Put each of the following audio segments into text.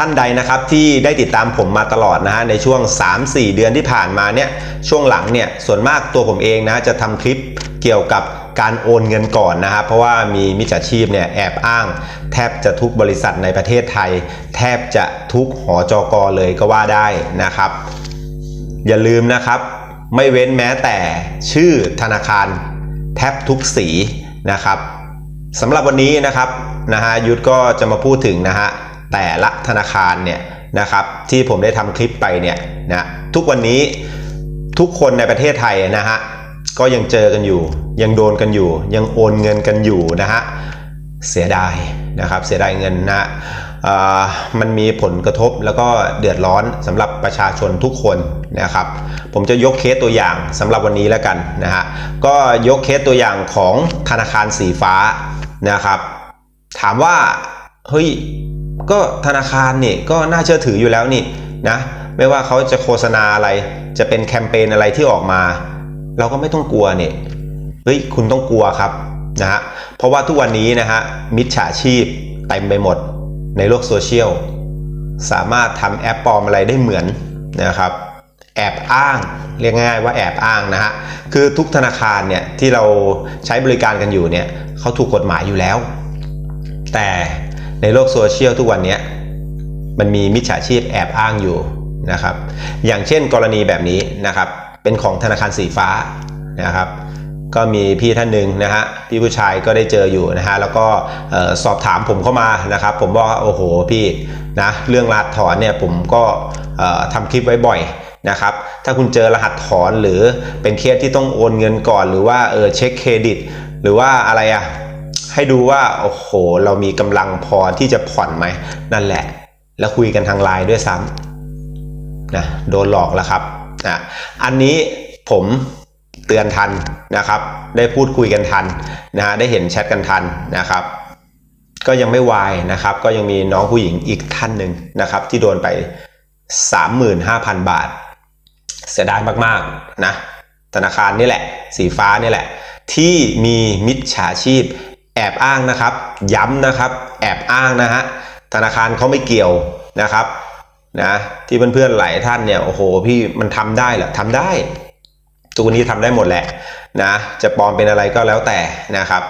ท่านใดนะครับที่ได้ติดตามผมมาตลอดนะฮะในช่วง 3-4 เดือนที่ผ่านมาเนี่ยช่วงหลังเนี่ยส่วนมากตัวผมเองนะจะทำคลิปเกี่ยวกับการโอนเงินก่อนนะครับเพราะว่ามีมิจฉาชีพเนี่ยแอบอ้าง แทบจะทุกบริษัทในประเทศไทย แทบจะทุกหอจกเลยก็ว่าได้นะครับ อย่าลืมนะครับไม่เว้นแม้แต่ชื่อธนาคารแทบทุกสีนะครับสำหรับวันนี้นะครับนะฮะยุทธก็จะมาพูดถึงนะฮะ แต่ละธนาคารเนี่ยนะครับที่ผมได้ทำคลิปไปเนี่ยนะทุกวันนี้ทุกคนในประเทศไทยนะฮะก็ยังเจอกันอยู่ ยังโดนกันอยู่ ยังโอนเงินกันอยู่นะฮะเสียดายนะครับเสียดายเงินนะมันมีผลกระทบแล้วก็เดือดร้อนสำหรับประชาชนทุกคนนะครับ ผมจะยกเคสตัวอย่างสำหรับวันนี้แล้วกันนะฮะก็ยกเคสตัวอย่างของธนาคารสีฟ้านะครับ ถามว่าเฮ้ย ก็ธนาคารนี่ก็น่าเชื่อถืออยู่แล้วนี่นะไม่ว่าเขาจะโฆษณาอะไรจะเป็นแคมเปญอะไรที่ออกมา เราก็ไม่ต้องกลัวนี่เฮ้ยคุณต้องกลัวครับนะฮะเพราะว่าทุกวันนี้นะฮะมิจฉาชีพเต็มไปหมดในโลกโซเชียลสามารถทำแอปปลอมอะไรได้เหมือนนะครับแอบอ้างเรียกง่ายๆว่าแอบอ้างนะฮะคือทุกธนาคารเนี่ยที่เราใช้บริการกันอยู่เนี่ยเขาถูกกฎหมายอยู่แล้ว แต่ ในโลกโซเชียลทุกวันนี้มันมีมิจฉาชีพแอบอ้างอยู่นะครับ อย่างเช่นกรณีแบบนี้นะครับ เป็นของธนาคารสีฟ้านะครับ ก็มีพี่ท่านหนึ่งนะฮะพี่ผู้ชายก็ได้เจออยู่นะฮะแล้วก็สอบถามผมเข้ามานะครับ ผมบอกว่าโอ้โหพี่นะเรื่องรหัสถอนเนี่ยผมก็เอ่อทำคลิปไว้บ่อยนะครับ ถ้าคุณเจอรหัสถอนหรือเป็นเคสที่ต้องโอนเงินก่อน หรือว่าเออเช็คเครดิต หรือว่าอะไรอะ ให้ดูว่าโอ้โห เรามีกำลังพอที่จะผ่อนไหมนั่นแหละ แล้วคุยกันทางไลน์ด้วยซ้ำนะโดนหลอกแล้วครับนะอันนี้ผมเตือนทันนะครับ ได้พูดคุยกันทันนะฮะได้เห็นแชทกันทันนะครับ ก็ยังไม่วายนะครับ ก็ยังมีน้องผู้หญิงอีกท่านหนึ่งนะครับ ที่โดนไป 35,000 บาท เสียดายมากๆนะธนาคารนี่แหละ สีฟ้านี่แหละ ที่มีมิจฉาชีพ แอบอ้างนะครับ ย้ำนะครับ แอบอ้างนะฮะธนาคารเขาไม่เกี่ยวนะครับนะที่เพื่อนๆหลายท่านเนี่ยโอ้โหพี่มันทำได้เหรอทำได้ตัวนี้ทำได้หมดแหละนะจะปลอมเป็นอะไรก็แล้วแต่นะครับ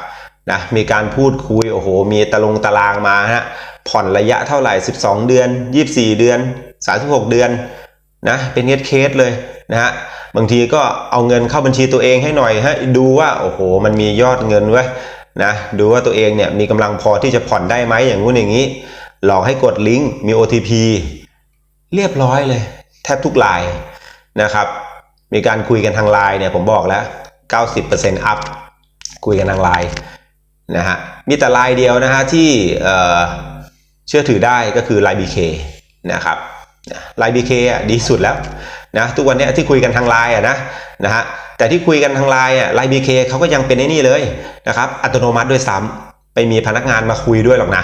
นะมีการพูดคุยโอ้โห มีตะลงตารางมาฮะผ่อนระยะเท่าไหร่ 12 เดือน 24 เดือน 36 เดือนนะเป็นเคสเคสเลยนะฮะบางทีก็เอาเงินเข้าบัญชีตัวเองให้หน่อยฮะดูว่าโอ้โห มันมียอดเงินไว้ นะดูว่าตัวเองเนี่ยมีกำลังพอที่จะผ่อนได้ไหมอย่างงู้นอย่างนี้ หลอกให้กดลิงก์มี OTP เรียบร้อยเลย แทบทุกไลน์นะครับ มีการคุยกันทางไลน์เนี่ยผมบอกแล้ว 90% up คุยกันทางไลน์นะฮะมีแต่ไลน์เดียวนะฮะที่เชื่อถือได้ก็คือไลน์ BK นะครับ ไลน์ BK อะดีสุดแล้วนะทุกวันนี้ที่คุยกันทางไลน์อะนะนะฮะแต่ที่คุยกันทางไลน์อะไลน์ BK เขาก็ยังเป็นไอ้นี่เลยนะครับอัตโนมัติด้วยซ้ำไปมีพนักงานมาคุยด้วยหรอกนะ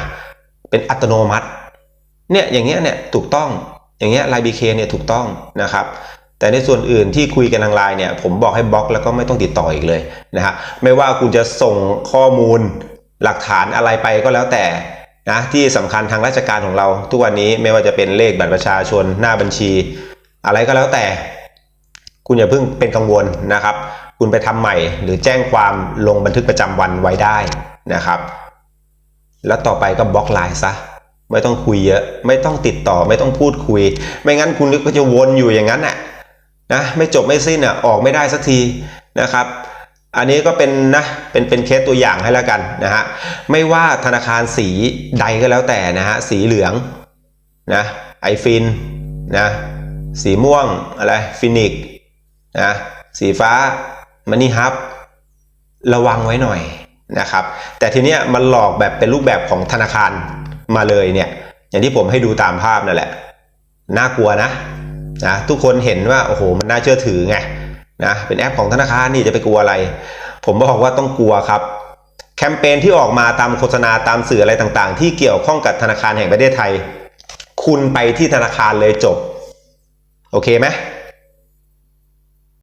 เป็นอัตโนมัติเนี่ยอย่างเงี้ยเนี่ยถูกต้องอย่างเงี้ยไลน์บีเคเนี่ยถูกต้องนะครับแต่ในส่วนอื่นที่คุยกันทางไลน์เนี่ยผมบอกให้บล็อกแล้วก็ไม่ต้องติดต่ออีกเลยนะฮะไม่ว่าคุณจะส่งข้อมูลหลักฐานอะไรไปก็แล้วแต่ นะที่สำคัญทางราชการของเราทุกวันนี้ไม่ว่าจะเป็นเลขบัตรประชาชนหน้าบัญชี อะไรก็แล้วแต่ คุณอย่าเพิ่งเป็นกังวลนะครับ คุณไปทำใหม่หรือแจ้งความลงบันทึกประจำวันไว้ได้นะครับ แล้วต่อไปก็บล็อกไลน์ซะไม่ต้องคุยเยอะ ไม่ต้องติดต่อไม่ต้องพูดคุย ไม่งั้นคุณก็จะวนอยู่อย่างนั้นน่ะนะไม่จบไม่สิ้นอะออกไม่ได้สักทีนะครับ อันนี้ก็เป็นนะเป็นเป็นเคสตัวอย่างให้แล้วกันนะฮะไม่ว่าธนาคารสีใดก็แล้วแต่นะฮะสีเหลืองนะไอฟินนะสีม่วงอะไรฟินิกนะสีฟ้ามันนี่ฮับระวังไว้หน่อยนะครับแต่ทีเนี้ยมันหลอกแบบเป็นรูปแบบของธนาคารมาเลยเนี่ยอย่างที่ผมให้ดูตามภาพนั่นแหละน่ากลัวนะนะทุกคนเห็นว่าโอ้โหมันน่าเชื่อถือไง นะเป็นแอปของธนาคารนี่จะไปกลัวอะไร ผมบอกว่าต้องกลัวครับ แคมเปญที่ออกมาตามโฆษณาตามสื่ออะไรต่างๆ ที่เกี่ยวข้องกับธนาคารแห่งประเทศไทย คุณไปที่ธนาคารเลยจบ โอเคไหม